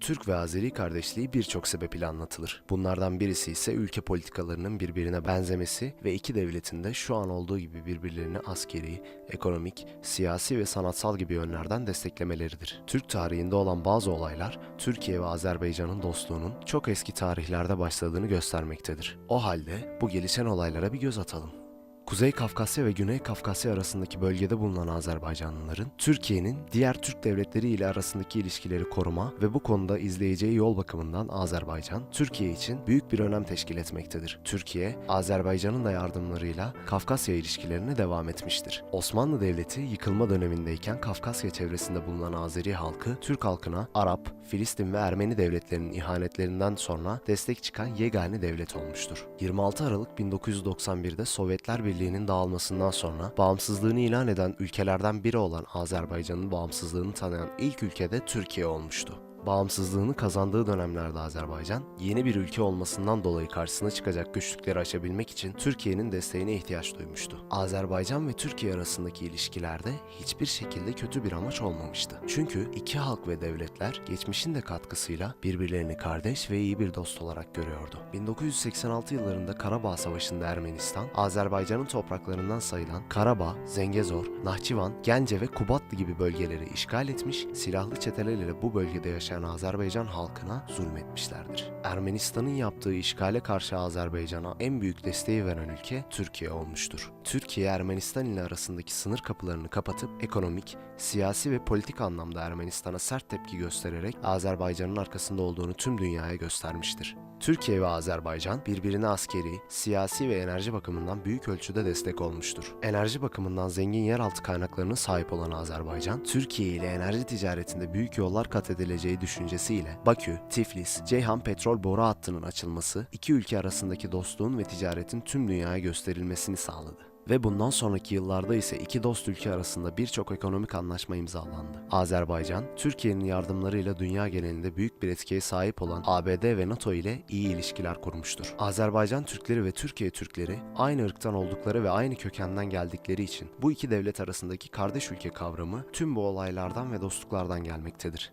Türk ve Azeri kardeşliği birçok sebep ile anlatılır. Bunlardan birisi ise ülke politikalarının birbirine benzemesi ve iki devletin de şu an olduğu gibi birbirlerini askeri, ekonomik, siyasi ve sanatsal gibi yönlerden desteklemeleridir. Türk tarihinde olan bazı olaylar Türkiye ve Azerbaycan'ın dostluğunun çok eski tarihlerde başladığını göstermektedir. O halde bu gelişen olaylara bir göz atalım. Kuzey Kafkasya ve Güney Kafkasya arasındaki bölgede bulunan Azerbaycanlıların Türkiye'nin diğer Türk devletleri ile arasındaki ilişkileri koruma ve bu konuda izleyeceği yol bakımından Azerbaycan, Türkiye için büyük bir önem teşkil etmektedir. Türkiye, Azerbaycan'ın da yardımlarıyla Kafkasya ilişkilerine devam etmiştir. Osmanlı Devleti yıkılma dönemindeyken Kafkasya çevresinde bulunan Azeri halkı, Türk halkına Arap, Filistin ve Ermeni devletlerinin ihanetlerinden sonra destek çıkan yegane devlet olmuştur. 26 Aralık 1991'de Sovyetler Birliği'nin dağılmasından sonra bağımsızlığını ilan eden ülkelerden biri olan Azerbaycan'ın bağımsızlığını tanıyan ilk ülke de Türkiye olmuştu. Bağımsızlığını kazandığı dönemlerde Azerbaycan, yeni bir ülke olmasından dolayı karşısına çıkacak güçlükleri aşabilmek için Türkiye'nin desteğine ihtiyaç duymuştu. Azerbaycan ve Türkiye arasındaki ilişkilerde hiçbir şekilde kötü bir amaç olmamıştı. Çünkü iki halk ve devletler geçmişin de katkısıyla birbirlerini kardeş ve iyi bir dost olarak görüyordu. 1986 yıllarında Karabağ Savaşı'nda Ermenistan, Azerbaycan'ın topraklarından sayılan Karabağ, Zengezor, Nahçıvan, Gence ve Kubatlı gibi bölgeleri işgal etmiş, silahlı çetelerle bu bölgede yaşayan Azerbaycan halkına zulmetmişlerdir. Ermenistan'ın yaptığı işgale karşı Azerbaycan'a en büyük desteği veren ülke Türkiye olmuştur. Türkiye Ermenistan ile arasındaki sınır kapılarını kapatıp ekonomik, siyasi ve politik anlamda Ermenistan'a sert tepki göstererek Azerbaycan'ın arkasında olduğunu tüm dünyaya göstermiştir. Türkiye ve Azerbaycan birbirine askeri, siyasi ve enerji bakımından büyük ölçüde destek olmuştur. Enerji bakımından zengin yeraltı kaynaklarına sahip olan Azerbaycan, Türkiye ile enerji ticaretinde büyük yollar kat edileceği düşüncesiyle Bakü, Tiflis, Ceyhan petrol boru hattının açılması, iki ülke arasındaki dostluğun ve ticaretin tüm dünyaya gösterilmesini sağladı. Ve bundan sonraki yıllarda ise iki dost ülke arasında birçok ekonomik anlaşma imzalandı. Azerbaycan, Türkiye'nin yardımlarıyla dünya genelinde büyük bir etkiye sahip olan ABD ve NATO ile iyi ilişkiler kurmuştur. Azerbaycan Türkleri ve Türkiye Türkleri aynı ırktan oldukları ve aynı kökenden geldikleri için bu iki devlet arasındaki kardeş ülke kavramı tüm bu olaylardan ve dostluklardan gelmektedir.